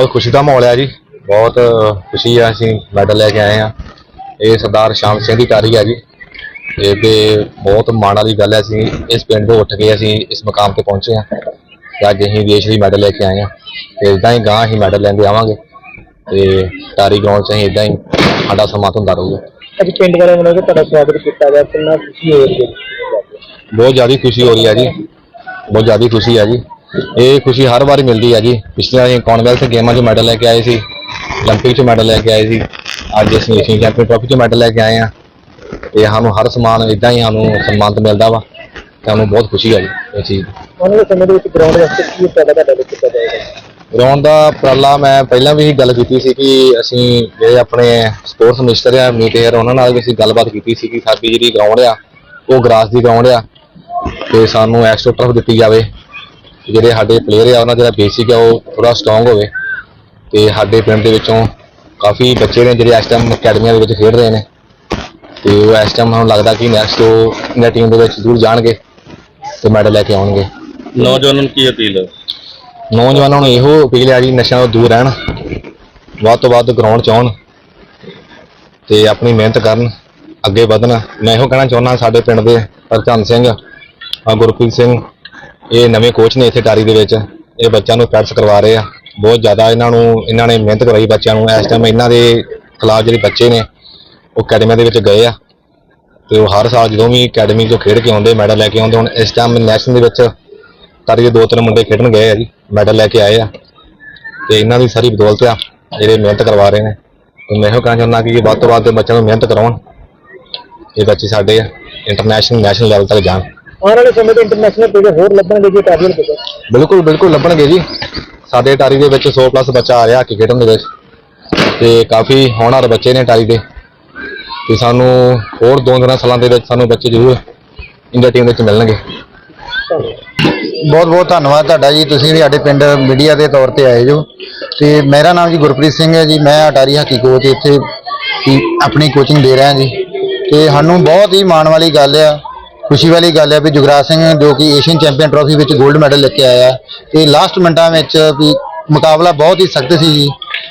ਬਹੁਤ ਖੁਸ਼ੀ ਦਾ ਮਾਹੌਲ ਹੈ ਜੀ। ਬਹੁਤ ਖੁਸ਼ੀ ਆ ਅਸੀਂ ਮੈਡਲ ਲੈ ਕੇ ਆਏ ਆ ਇਹ ਸਰਦਾਰ ਸ਼ਾਮ ਸਿੰਘ ਦੀ ਤਾਰੀ ਆ ਜੀ। ਇਹ ਤੇ ਬਹੁਤ ਮਾਣ ਵਾਲੀ ਗੱਲ ਹੈ ਅਸੀਂ ਇਸ ਪਿੰਡ ਤੋਂ ਉੱਠ ਕੇ ਅਸੀਂ ਇਸ ਮੁਕਾਮ ਤੇ ਪਹੁੰਚੇ ਆ ਤੇ ਅੱਜ ਅਸੀਂ ਦੇਸ਼ ਲਈ ਮੈਡਲ ਲੈ ਕੇ ਆਏ ਆ ਤੇ ਇਦਾਂ ਹੀ ਗਾਂ ਅਸੀਂ ਮੈਡਲ ਲੈਂਦੇ ਆਵਾਂਗੇ। ਤੇ ਤਾਰੀ ਗਰਾਊਂਡ 'ਚ ਅਸੀਂ ਇਦਾਂ ਹੀ ਸਾਡਾ ਸਮਾਂ ਹੁੰਦਾ ਰਹੂਗਾ। ਅੱਜ ਪਿੰਡ ਵਾਲਿਆਂ ਵੱਲੋਂ ਤੁਹਾਡਾ ਸਵਾਗਤ ਕੀਤਾ ਗਿਆ। ਕਿੰਨਾ ਖੁਸ਼ੀ ਹੋ ਰਹੀ ਹੈ? ਬਹੁਤ ਜ਼ਿਆਦਾ ਖੁਸ਼ੀ ਹੋ ਰਹੀ ਹੈ ਜੀ। ਬਹੁਤ ਜ਼ਿਆਦਾ ਖੁਸ਼ੀ ਹੈ ਜੀ। ਇਹ ਖੁਸ਼ੀ ਹਰ ਵਾਰ ਮਿਲਦੀ ਹੈ ਜੀ ਪਿਛਲੇ ਅਸੀਂ ਕਾਮਨਵੈਲਥ ਗੇਮਾਂ 'ਚ ਮੈਡਲ ਲੈ ਕੇ ਆਏ ਸੀ 올림픽 'ਚ ਮੈਡਲ ਲੈ ਕੇ ਆਏ ਸੀ ਅੱਜ ਅਸੀਂ ਏਸ਼ੀਅਨ ਚੈਂਪੀਅਨ ਟਰਾਫੀ 'ਚ ਮੈਡਲ ਲੈ ਕੇ ਆਏ ਆ ਤੇ ਸਾਨੂੰ ਹਰ ਸਮਾਨ ਇਦਾਂ ਹੀ ਸਾਨੂੰ ਸਨਮਾਨਿਤ ਮਿਲਦਾ ਵਾ ਤੇ ਸਾਨੂੰ ਬਹੁਤ ਖੁਸ਼ੀ ਹੈ ਜੀ ਇਹ ਚੀਜ਼ ਦੀ ਆਉਣ ਵਾਲੇ ਸਮੇਂ ਦੇ ਵਿੱਚ ਗਰਾਊਂਡ ਵਾਸਤੇ ਕੀ ਉਪਰਾਲਾ ਤੁਹਾਡਾ ਲਈ ਕੀਤਾ ਜਾਏਗਾ ਗਰਾਊਂਡ ਦਾ ਉਪਰਾਲਾ ਮੈਂ ਪਹਿਲਾਂ ਵੀ ਗੱਲ ਕੀਤੀ ਸੀ ਕਿ ਅਸੀਂ ਜਿਹੜੇ ਆਪਣੇ ਸਪੋਰਟਸ ਮਿਨਿਸਟਰ ਆ ਮੀਤ ਏਅਰ ਉਹਨਾਂ ਨਾਲ ਵੀ ਅਸੀਂ ਗੱਲਬਾਤ ਕੀਤੀ ਸੀ ਕਿ ਸਾਡੀ ਜਿਹੜੀ ਗਰਾਊਂਡ ਆ ਉਹ ਗ੍ਰਾਸ ਦੀ ਗਰਾਊਂਡ ਆ ਤੇ ਸਾਨੂੰ ਐਕਸਟਰਾ ਟਰਫ ਦਿੱਤੀ ਜਾਵੇ ਜਿਹੜੇ ਸਾਡੇ ਪਲੇਅਰ ਆ ਉਹਨਾਂ ਦਾ ਬੇਸਿਕ ਆ ਉਹ ਥੋੜਾ ਸਟਰੋਂਗ ਹੋਵੇ। ਤੇ ਸਾਡੇ ਪਿੰਡ ਦੇ ਵਿੱਚੋਂ ਕਾਫੀ ਬੱਚੇ ਨੇ ਜਿਹੜੇ ਇਸ ਟਾਈਮ ਅਕੈਡਮੀਆਂ ਦੇ ਵਿੱਚ ਖੇਡ ਰਹੇ ਨੇ। ਤੇ ਉਹ ਇਸ ਟਾਈਮ ਸਾਨੂੰ ਲੱਗਦਾ ਕਿ ਨੈਕਸਟ ਉਹ ਇੰਡੀਆ ਟੀਮ ਦੇ ਵਿੱਚ ਜ਼ਰੂਰ ਜਾਣਗੇ ਤੇ ਮੈਡਲ ਲੈ ਕੇ ਆਉਣਗੇ। ਨੌਜਵਾਨਾਂ ਨੂੰ ਕੀ ਅਪੀਲ ਹੈ? ਨੌਜਵਾਨਾਂ ਨੂੰ ਇਹੋ ਅਪੀਲ ਹੈ ਜੀ ਨਸ਼ਿਆਂ ਤੋਂ ਦੂਰ ਰਹਿਣ ਵੱਧ ਤੋਂ ਵੱਧ ਗਰਾਊਂਡ 'ਚ ਆਉਣ ਤੇ ਆਪਣੀ ਮਿਹਨਤ ਕਰਨ ਅੱਗੇ ਵਧਣ। ਮੈਂ ਇਹੋ ਕਹਿਣਾ ਚਾਹੁੰਦਾ ਸਾਡੇ ਪਿੰਡ ਦੇ ਹਰਚੰਦ ਸਿੰਘ ਗੁਰਪ੍ਰੀਤ ਸਿੰਘ ਇਹ ਨਵੇਂ ਕੋਚ ਨੇ ਇੱਥੇ ਟਾਰੀ ਦੇ ਵਿੱਚ। ਇਹ ਬੱਚਿਆਂ ਨੂੰ ਪ੍ਰੈਕਟਿਸ ਕਰਵਾ ਰਹੇ ਆ। ਬਹੁਤ ਜ਼ਿਆਦਾ ਇਹਨਾਂ ਨੂੰ, ਇਹਨਾਂ ਨੇ ਮਿਹਨਤ ਕਰਾਈ ਬੱਚਿਆਂ ਨੂੰ। ਇਸ ਟਾਈਮ ਇਹਨਾਂ ਦੇ ਖਿਲਾਫ ਜਿਹੜੇ ਬੱਚੇ ਨੇ, ਉਹ ਅਕੈਡਮੀਆਂ ਦੇ ਵਿੱਚ ਗਏ ਆ। ਤੇ ਉਹ ਹਰ ਸਾਲ ਜਦੋਂ ਵੀ ਅਕੈਡਮੀ ਤੋਂ ਖੇਡ ਕੇ ਆਉਂਦੇ ਮੈਡਲ ਲੈ ਕੇ ਆਉਂਦੇ, ਹੁਣ ਇਸ ਟਾਈਮ ਨੈਸ਼ਨਲ ਦੇ ਵਿੱਚ ਤਾਰੀ ਦੇ ਦੋ ਤਿੰਨ ਮੁੰਡੇ ਖੇਡਣ ਗਏ ਆ ਜੀ ਮੈਡਲ ਲੈ ਕੇ ਆਏ ਆ। ਤੇ ਇਹਨਾਂ ਦੀ ਸਾਰੀ ਬਦੌਲਤ ਆ, ਜਿਹੜੇ ਮਿਹਨਤ ਕਰਵਾ ਰਹੇ ਨੇ। ਤੇ ਮੈਂ ਇਹੋ ਕਹਿਣਾ ਚਾਹੁੰਦਾ ਕਿ ਵੱਧ ਤੋਂ ਵੱਧ ਬੱਚਿਆਂ ਨੂੰ ਮਿਹਨਤ ਕਰਾਉਣ। ਇਹ ਬੱਚੇ ਸਾਡੇ ਇੰਟਰਨੈਸ਼ਨਲ ਨੈਸ਼ਨਲ ਲੈਵਲ ਤੱਕ ਜਾਣ। ਆਉਣ ਵਾਲੇ ਸਮੇਂ ਤੇ ਇੰਟਰਨੈਸ਼ਨਲ ਪਲੇਅਰ ਹੋਰ ਲੱਭਣਗੇ ਜੀ ਟਾਰਗੇਟ ਤੇ ਬਿਲਕੁਲ ਬਿਲਕੁਲ ਲੱਭਣਗੇ ਜੀ। ਸਾਡੇ ਟਾਰੀ ਦੇ ਵਿੱਚ 100 ਪਲੱਸ ਬੱਚਾ ਆ ਰਿਹਾ ਹਾਕੀ ਖੇਡਣ ਦੇ ਵਿੱਚ। ਤੇ ਕਾਫੀ ਹੋਣਹਾਰ ਬੱਚੇ ਨੇ ਟਾਰੀ ਦੇ। ਤੇ ਸਾਨੂੰ ਹੋਰ ਦੋ ਤਿੰਨ ਸਾਲਾਂ ਦੇ ਵਿੱਚ ਸਾਨੂੰ ਬੱਚੇ ਜ਼ਰੂਰ ਇੰਡੀਆ ਟੀਮ ਵਿੱਚ ਮਿਲਣਗੇ। ਬਹੁਤ ਬਹੁਤ ਧੰਨਵਾਦ ਤੁਹਾਡਾ ਜੀ। ਤੁਸੀਂ ਵੀ ਸਾਡੇ ਪਿੰਡ ਮੀਡੀਆ ਦੇ ਤੌਰ ਤੇ ਆਏ ਜੋ। ਤੇ ਮੇਰਾ ਨਾਮ ਜੀ ਗੁਰਪ੍ਰੀਤ ਸਿੰਘ ਹੈ ਜੀ। ਮੈਂ ਅਟਾਰੀ ਹਾਕੀ ਕੋਚ ਇੱਥੇ ਆਪਣੀ ਕੋਚਿੰਗ ਦੇ ਰਿਹਾ ਜੀ। ਤੇ ਸਾਨੂੰ ਬਹੁਤ ਹੀ ਮਾਣ ਵਾਲੀ ਗੱਲ ਆ। ਖੁਸ਼ੀ ਵਾਲੀ ਗੱਲ ਹੈ ਵੀ ਜੁਗਰਾਜ ਸਿੰਘ ਜੋ ਕਿ ਏਸ਼ੀਅਨ ਚੈਂਪੀਅਨ ਟਰਾਫੀ ਵਿੱਚ 골ਡ ਮੈਡਲ ਲੈ ਕੇ ਆਇਆ ਤੇ ਲਾਸਟ ਮਿੰਟਾਂ ਵਿੱਚ ਵੀ ਮੁਕਾਬਲਾ ਬਹੁਤ ਹੀ ਸਖਤ ਸੀ ਜੀ।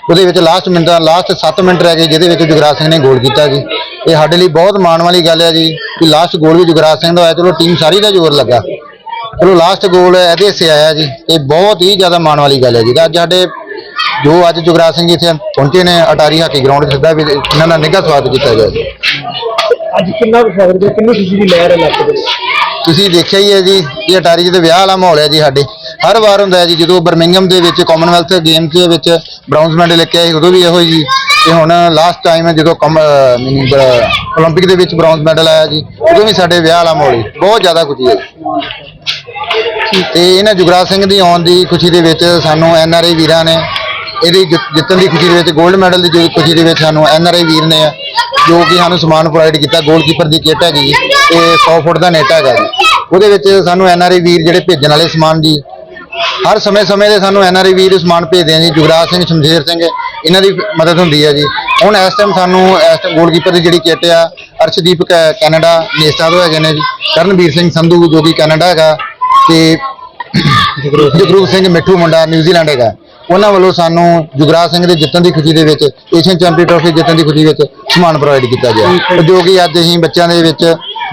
ਉਹਦੇ ਵਿੱਚ ਲਾਸਟ ਮਿੰਟਾਂ ਲਾਸਟ 7 ਮਿੰਟ ਰਹਿ ਗਏ, ਜਿਹਦੇ ਵਿੱਚ ਜੁਗਰਾਜ ਸਿੰਘ ਨੇ ਗੋਲ ਕੀਤਾ ਜੀ। ਇਹ ਸਾਡੇ ਲਈ ਬਹੁਤ ਮਾਣ ਵਾਲੀ ਗੱਲ ਹੈ ਜੀ ਕਿ ਲਾਸਟ ਗੋਲ ਵੀ ਜੁਗਰਾਜ ਸਿੰਘ ਦਾ ਆਇਆ ਚਲੋ ਟੀਮ ਸਾਰੀ ਦਾ ਜ਼ੋਰ ਲੱਗਾ। ਚਲੋ ਲਾਸਟ ਗੋਲ ਇਹਦੇ ਹਿੱਸੇ ਆਇਆ ਜੀ। ਇਹ ਬਹੁਤ ਹੀ ਜ਼ਿਆਦਾ ਮਾਣ ਵਾਲੀ ਗੱਲ ਹੈ ਜੀ। ਤੇ ਅੱਜ ਸਾਡੇ ਜੋ ਅੱਜ ਜੁਗਰਾਜ ਸਿੰਘ ਜੀ ਇੱਥੇ ਪਹੁੰਚੇ ਨੇ, ਅਟਾਰੀ ਹਾਕੀ ਗਰਾਊਂਡ 'ਚ ਸਿੱਧਾ ਵੀ ਇਹਨਾਂ ਦਾ ਨਿੱਘਾ ਸਵਾਗਤ ਕੀਤਾ ਗਿਆ ਜੀ। ਅੱਜ ਕਿੰਨਾ ਖਬਰ ਦੇ ਕਿੰਨੀ ਖੁਸ਼ੀ ਦੀ ਲਹਿਰ ਲੱਗ ਰਹੀ ਤੁਸੀਂ ਦੇਖਿਆ ਹੀ ਹੈ ਜੀ, ਇਹ ਅਟਾਰੀ ਜਿਹਦੇ ਵਿਆਹ ਵਾਲਾ ਮਾਹੌਲ ਹੈ ਜੀ ਸਾਡੇ। ਹਰ ਵਾਰ ਹੁੰਦਾ ਹੈ ਜੀ, ਜਦੋਂ ਬਰਮਿੰਗਮ ਦੇ ਵਿੱਚ ਕਾਮਨਵੈਲਥ ਗੇਮਸ ਦੇ ਵਿੱਚ ਬ੍ਰਾਊਨਸ ਮੈਡਲ ਲੈ ਕੇ ਆਏ ਉਦੋਂ ਵੀ ਇਹੋ ਜੀ। ਤੇ ਹੁਣ ਲਾਸਟ ਟਾਈਮ ਹੈ ਜਦੋਂ ਮੀਨਿੰਗ ਓਲੰਪਿਕ ਦੇ ਵਿੱਚ ਬ੍ਰਾਊਨਸ ਮੈਡਲ ਆਇਆ ਜੀ, ਉਦੋਂ ਵੀ ਸਾਡੇ ਵਿਆਹ ਵਾਲਾ ਮਾਹੌਲ ਬਹੁਤ ਜ਼ਿਆਦਾ ਖੁਸ਼ੀ ਹੈ। ਤੇ ਇਹਨਾਂ ਜੁਗਰਾਜ ਸਿੰਘ ਦੀ ਆਉਣ ਦੀ ਖੁਸ਼ੀ ਦੇ ਵਿੱਚ ਸਾਨੂੰ ਐਨ ਆਰ ਆਈ ਵੀਰਾਂ ਨੇ, ਇਹਦੀ ਜਿੱਤਣ ਦੀ ਖੁਸ਼ੀ ਦੇ ਵਿੱਚ 골ਡ ਮੈਡਲ ਦੀ ਖੁਸ਼ੀ ਦੇ ਵਿੱਚ ਸਾਨੂੰ ਐਨ ਆਰ ਆਈ ਵੀਰ ਨੇ ਜੋ ਕਿ ਸਾਨੂੰ ਸਮਾਨ ਪ੍ਰੋਵਾਈਡ ਕੀਤਾ ਗੋਲਕੀਪਰ ਦੀ ਕਿੱਟ ਹੈਗੀ ਜੀ, ਤੇ 100 ਫੁੱਟ ਦਾ ਨੈਟ ਹੈਗਾ ਜੀ। ਉਹਦੇ ਵਿੱਚ ਸਾਨੂੰ ਐਨ ਆਰ ਆਈ ਵੀਰ ਜਿਹੜੇ ਭੇਜਣ ਵਾਲੇ ਸਮਾਨ ਜੀ। ਹਰ ਸਮੇਂ ਸਮੇਂ ਦੇ ਸਾਨੂੰ ਐਨ ਆਰ ਆਈ ਵੀਰ ਸਮਾਨ ਭੇਜਦੇ ਆ ਜੀ। ਜੁਗਰਾਜ ਸਿੰਘ, ਸ਼ਮਸ਼ੇਰ ਸਿੰਘ, ਇਹਨਾਂ ਦੀ ਮਦਦ ਹੁੰਦੀ ਹੈ ਜੀ। ਹੁਣ ਇਸ ਟਾਈਮ ਸਾਨੂੰ ਇਸ ਗੋਲਕੀਪਰ ਦੀ ਜਿਹੜੀ ਕਿੱਟ ਆ, ਅਰਸ਼ਦੀਪ ਕੈ- ਕੈਨੇਡਾ ਨੇਸਟਾ ਤੋਂ ਹੈਗੇ ਨੇ ਜੀ। ਕਰਨਵੀਰ ਸਿੰਘ ਸੰਧੂ, ਜੋ ਕਿ ਕੈਨੇਡਾ ਹੈਗਾ, ਤੇ ਜਗਰੂਪ ਸਿੰਘ ਮਿੱਠੂ ਮੁੰਡਾ ਨਿਊਜ਼ੀਲੈਂਡ ਹੈਗਾ। ਉਹਨਾਂ ਵੱਲੋਂ ਸਾਨੂੰ ਜੁਗਰਾਜ ਸਿੰਘ ਦੇ ਜਿੱਤਣ ਦੀ ਖੁਸ਼ੀ ਦੇ ਵਿੱਚ ਏਸ਼ੀਅਨ ਚੈਂਪੀਅਨ ਟਰਾਫੀ ਜਿੱਤਣ ਦੀ ਖੁਸ਼ੀ ਵਿੱਚ ਸਮਾਨ ਪ੍ਰੋਵਾਈਡ ਕੀਤਾ ਗਿਆ। ਜੋ। ਕਿ ਅੱਜ ਅਸੀਂ ਬੱਚਿਆਂ ਦੇ ਵਿੱਚ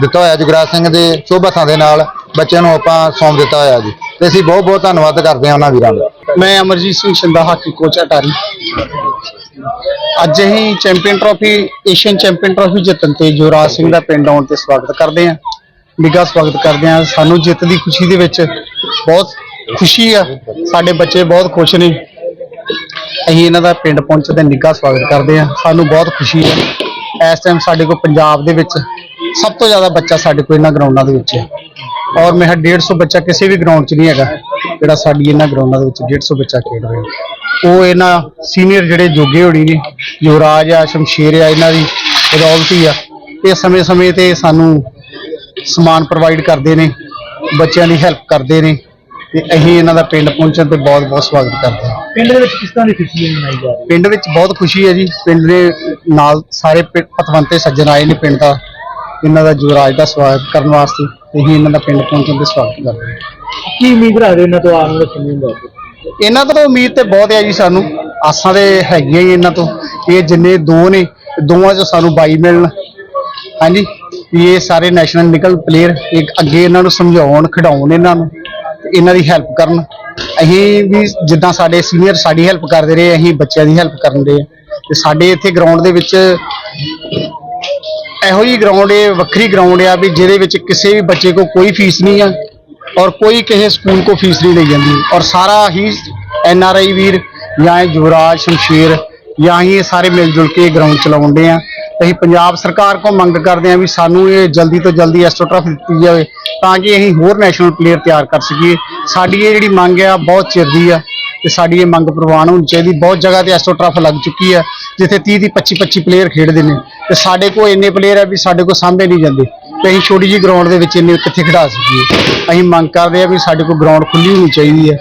ਦਿੱਤਾ ਹੋਇਆ ਜੁਗਰਾਜ ਸਿੰਘ ਦੇ ਸ਼ੁਭ ਹੱਥਾਂ ਦੇ ਨਾਲ ਬੱਚਿਆਂ ਨੂੰ ਆਪਾਂ ਸੌਂਪ ਦਿੱਤਾ ਹੋਇਆ ਜੀ। ਤੇ ਅਸੀਂ ਬਹੁਤ ਬਹੁਤ ਧੰਨਵਾਦ ਕਰਦੇ ਹਾਂ ਉਹਨਾਂ ਵੀਰਾਂ ਦਾ। ਮੈਂ ਅਮਰਜੀਤ ਸਿੰਘ ਸ਼ਿੰਦਾ ਹਾਕੀ ਕੋਚ ਅਟਾਰੀ। ਅੱਜ ਅਸੀਂ champion trophy Asian champion trophy ਜਿੱਤਣ ਤੇ ਯੁਵਰਾਜ ਸਿੰਘ ਦਾ ਪਿੰਡ ਆਉਣ ਤੇ ਸਵਾਗਤ ਕਰਦੇ ਹਾਂ। ਨਿੱਘਾ ਸਵਾਗਤ ਕਰਦੇ ਹਾਂ। ਸਾਨੂੰ ਜਿੱਤ ਦੀ ਖੁਸ਼ੀ ਦੇ ਵਿੱਚ ਬਹੁਤ ਖੁਸ਼ੀ ਆ। ਸਾਡੇ ਬੱਚੇ ਬਹੁਤ ਖੁਸ਼ ਨੇ। ਅਸੀਂ ਇਹਨਾਂ ਦਾ ਪਿੰਡ ਪਹੁੰਚ ਤੇ ਨਿੱਘਾ ਸਵਾਗਤ ਕਰਦੇ ਹਾਂ। ਸਾਨੂੰ ਬਹੁਤ ਖੁਸ਼ੀ ਹੈ। ਇਸ ਟਾਈਮ ਸਾਡੇ ਕੋਲ ਪੰਜਾਬ ਦੇ ਵਿੱਚ ਸਭ ਤੋਂ ਜ਼ਿਆਦਾ ਬੱਚਾ ਸਾਡੇ ਕੋਲ ਇਹਨਾਂ ਗਰਾਊਂਡਾਂ ਦੇ ਵਿੱਚ ਹੈ। ਔਰ ਮੈਂ 150 ਬੱਚਾ ਕਿਸੇ ਵੀ ਗਰਾਊਂਡ 'ਚ ਨਹੀਂ ਹੈਗਾ, ਜਿਹੜਾ ਸਾਡੀ ਇਹਨਾਂ ਗਰਾਊਂਡਾਂ ਦੇ ਵਿੱਚ 150 ਬੱਚਾ ਖੇਡ ਰਿਹਾ। ਉਹ ਇਹਨਾਂ ਸੀਨੀਅਰ ਜਿਹੜੇ ਜੋਗੇ ਹੋਣੀ ਨੇ, ਯੁਵਰਾਜ ਆ, ਸ਼ਮਸ਼ੇਰ ਆ, ਇਹਨਾਂ ਦੀ ਰੌਲਤੀ ਆ, ਇਹ ਸਮੇਂ-ਸਮੇਂ ਤੇ ਸਾਨੂੰ ਸਮਾਨ ਪ੍ਰੋਵਾਈਡ ਕਰਦੇ ਨੇ, ਬੱਚਿਆਂ ਦੀ ਹੈਲਪ ਕਰਦੇ ਨੇ। ਤੇ ਅਸੀਂ ਇਹਨਾਂ ਦਾ ਪਿੰਡ ਪਹੁੰਚਣ ਤੇ ਬਹੁਤ-ਬਹੁਤ ਸਵਾਗਤ ਕਰਦੇ ਹਾਂ। ਪਿੰਡ ਦੇ ਵਿੱਚ ਕਿਸ ਤਰ੍ਹਾਂ ਦੀ ਖੁਸ਼ੀ ਮਨਾਈ ਜਾ ਰਹੀ ਪਿੰਡ ਵਿੱਚ ਬਹੁਤ ਖੁਸ਼ੀ ਹੈ ਜੀ। ਪਿੰਡ ਦੇ ਨਾਲ ਸਾਰੇ ਪਤਵੰਤੇ ਸੱਜਣ ਆਏ ਨੇ ਪਿੰਡ ਦਾ। ਇਹਨਾਂ ਦਾ ਯੁਵਰਾਜ ਦਾ ਸਵਾਗਤ ਕਰਨ ਵਾਸਤੇ ਤੇ ਅਸੀਂ ਇਹਨਾਂ ਦਾ ਪਿੰਡ ਪਹੁੰਚਣ ਤੇ ਸਵਾਗਤ ਕਰਦੇ ਹਾਂ। ਹੈ ਕੀ ਉਮੀਦ ਰੱਖਦੇ ਇਹਨਾਂ ਤੋਂ ਆਉਣ ਵਾਲੇ ਸਮੇਂ ਦਾ? ਇਹਨਾਂ ਤੋਂ ਉਮੀਦ ਤੇ ਬਹੁਤ ਹੈ ਜੀ ਸਾਨੂੰ। ਆਸਾਂ ਦੇ ਹੈਗੀਆਂ ਹੀ ਇਹਨਾਂ ਤੋਂ। ਇਹ ਜਿੰਨੇ ਦੋ ਨੇ ਦੋਵਾਂ ਚ ਸਾਨੂੰ ਬਾਈ ਮਿਲਣ। ਹਾਂਜੀ ਇਹ ਸਾਰੇ ਨੈਸ਼ਨਲ ਨਿਕਲ ਪਲੇਅਰ ਇੱਕ ਅੱਗੇ ਇਹਨਾਂ ਨੂੰ ਸਮਝਾਉਣ ਖਿਡਾਉਣ ਇਹਨਾਂ ਨੂੰ। ਇਹਨਾਂ ਦੀ ਹੈਲਪ ਕਰਨ। ਅਸੀਂ ਵੀ ਜਿੱਦਾਂ ਸਾਡੇ ਸੀਨੀਅਰ ਸਾਡੀ ਹੈਲਪ ਕਰਦੇ ਰਹੇ, ਅਸੀਂ ਬੱਚਿਆਂ ਦੀ ਹੈਲਪ ਕਰਨ ਦੇ। ਤੇ ਸਾਡੇ ਇੱਥੇ ਗਰਾਊਂਡ ਦੇ ਵਿੱਚ ਇਹੋ ਹੀ ਗਰਾਊਂਡ ਹੈ ਵੱਖਰੀ ਗਰਾਊਂਡ ਆ ਵੀ ਜਿਹਦੇ ਵਿੱਚ ਕਿਸੇ ਵੀ ਬੱਚੇ ਕੋ ਕੋਈ ਫੀਸ ਨਹੀਂ ਆ ਔਰ ਕੋਈ ਕਿਸੇ ਸਕੂਲ ਕੋ ਫੀਸ ਨਹੀਂ ਲਈ ਜਾਂਦੀ। ਔਰ ਸਾਰਾ ਹੀ ਐਨ ਆਰ ਆਈ ਵੀਰ ਜਾਂ ਇਹ ਯੁਵਰਾਜ, ਸ਼ਮਸ਼ੀਰ ਜਾਂ ਹੀ ਇਹ ਸਾਰੇ ਮਿਲ ਜੁਲ ਕੇ ਗਰਾਊਂਡ ਚਲਾਉਂਦੇ ਆ। ਅਸੀਂ ਪੰਜਾਬ ਸਰਕਾਰ ਕੋਲ ਮੰਗ ਕਰਦੇ ਹਾਂ ਵੀ ਸਾਨੂੰ ਇਹ ਜਲਦੀ ਤੋਂ ਜਲਦੀ ਐਸਟੋ ਟਰਾਫੀ ਦਿੱਤੀ ਜਾਵੇ, ਤਾਂ ਕਿ ਅਸੀਂ ਹੋਰ ਨੈਸ਼ਨਲ ਪਲੇਅਰ ਤਿਆਰ ਕਰ ਸਕੀਏ। ਸਾਡੀ ਇਹ ਜਿਹੜੀ ਮੰਗ ਆ, ਬਹੁਤ ਚਿਰ ਦੀ ਆ ਤੇ ਸਾਡੀ ਇਹ ਮੰਗ ਪ੍ਰਵਾਨ ਹੋਣੀ ਚਾਹੀਦੀ। ਬਹੁਤ ਜਗ੍ਹਾ ਤੇ ਐਸਟੋ ਟਰਫ ਲੱਗ ਚੁੱਕੀ ਆ, ਜਿੱਥੇ 30 ਦੀ 25 25 ਪਲੇਅਰ ਖੇਡਦੇ ਨੇ। ਤੇ ਸਾਡੇ ਕੋਲ ਇੰਨੇ ਪਲੇਅਰ ਆ ਵੀ ਸਾਡੇ ਕੋਲ ਸਾਂਭੇ ਨਹੀਂ ਜਾਂਦੇ। ਤੇ ਅਸੀਂ ਛੋਟੀ ਜਿਹੀ ਗਰਾਊਂਡ ਦੇ ਵਿੱਚ ਇੰਨੇ ਕਿੱਥੇ ਖਿਡਾ ਸਕੀਏ। ਅਸੀਂ ਮੰਗ ਕਰਦੇ ਆ ਵੀ ਸਾਡੇ ਕੋਲ ਗਰਾਊਂਡ ਖੁੱਲੀ ਹੋਣੀ ਚਾਹੀਦੀ ਹੈ।